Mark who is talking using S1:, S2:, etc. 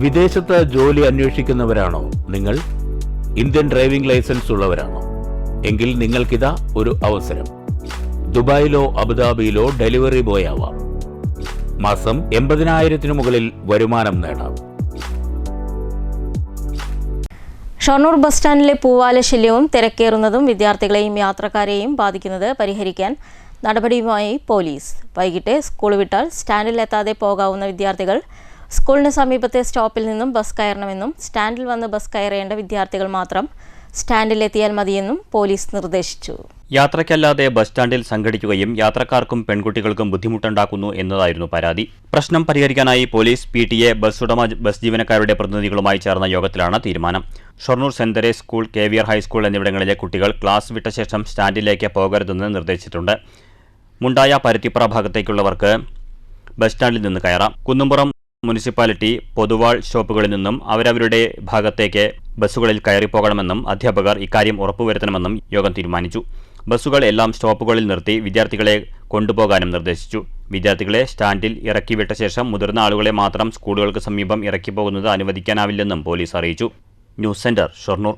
S1: വിദേശത്ത് ജോലി അന്വേഷിക്കുന്നവരാണോ? നിങ്ങൾ ഇന്ത്യൻ ഡ്രൈവിംഗ് ലൈസൻസ് ഉള്ളവരാണോ? എങ്കിൽ നിങ്ങൾക്കിതാ ഒരു അവസരം. ദുബായിലോ അബുദാബിയിലോ ഡെലിവറി ബോയ് ആവാം മാസം എൺപതിനായിരത്തിനു മുകളിൽ വരുമാനം നേടാം.
S2: ഷൊർണൂർ ബസ് സ്റ്റാൻഡിലെ പൂവാല ശല്യവും തിരക്കേറുന്നതും വിദ്യാർത്ഥികളെയും യാത്രക്കാരെയും ബാധിക്കുന്നത് പരിഹരിക്കാൻ നടപടിയുമായി പോലീസ്. വൈകിട്ട് സ്കൂൾ വിട്ടാൽ സ്റ്റാൻഡിലെത്താതെ പോകാവുന്ന വിദ്യാർത്ഥികൾ സ്കൂളിന് സമീപത്തെ സ്റ്റോപ്പിൽ നിന്നും ബസ് കയറണമെന്നും സ്റ്റാൻഡിൽ വന്ന് ബസ് കയറേണ്ട വിദ്യാർത്ഥികൾ മാത്രം സ്റ്റാൻഡിലെത്തിയാൽ മതിയെന്നും പോലീസ് നിർദ്ദേശിച്ചു.
S3: യാത്രയ്ക്കല്ലാതെ ബസ് സ്റ്റാൻഡിൽ സംഘടിക്കുകയും യാത്രക്കാർക്കും പെൺകുട്ടികൾക്കും ബുദ്ധിമുട്ടുണ്ടാക്കുന്നു എന്നതായിരുന്നു പരാതി. പ്രശ്നം പരിഹരിക്കാനായി police P T A bus ഉടമ ബസ് ജീവനക്കാരുടെ പ്രതിനിധികളുമായി ചേർന്ന യോഗത്തിലാണ് തീരുമാനം. Shoranur സെന്തരെ school K V R high school എന്നിവിടങ്ങളിലെ കുട്ടികൾ ക്ലാസ് വിട്ട ശേഷം സ്റ്റാൻഡിലേക്ക് പോകരുതെന്ന് നിർദ്ദേശിച്ചിട്ടുണ്ട്. മുണ്ടായ പരുത്തിപ്പുറ ഭാഗത്തേക്കുള്ളവർക്ക് ബസ് സ്റ്റാൻഡിൽ നിന്ന് കയറാം. കുന്നുംപുറം മുനിസിപ്പാലിറ്റി പൊതുവാൾ ഷോപ്പുകളിൽ നിന്നും അവരവരുടെ ഭാഗത്തേക്ക് ബസ്സുകളിൽ കയറിപ്പോകണമെന്നും അധ്യാപകർ ഇക്കാര്യം ഉറപ്പുവരുത്തണമെന്നും യോഗം തീരുമാനിച്ചു. ബസ്സുകൾ എല്ലാം സ്റ്റോപ്പുകളിൽ നിർത്തി വിദ്യാർത്ഥികളെ കൊണ്ടുപോകാനും നിർദ്ദേശിച്ചു. വിദ്യാർത്ഥികളെ സ്റ്റാൻഡിൽ ഇറക്കിവിട്ട ശേഷം മുതിർന്ന ആളുകളെ മാത്രം സ്കൂളുകൾക്ക് സമീപം ഇറക്കി പോകുന്നത് അനുവദിക്കാനാവില്ലെന്നും പോലീസ് അറിയിച്ചു. News centre Shoranur.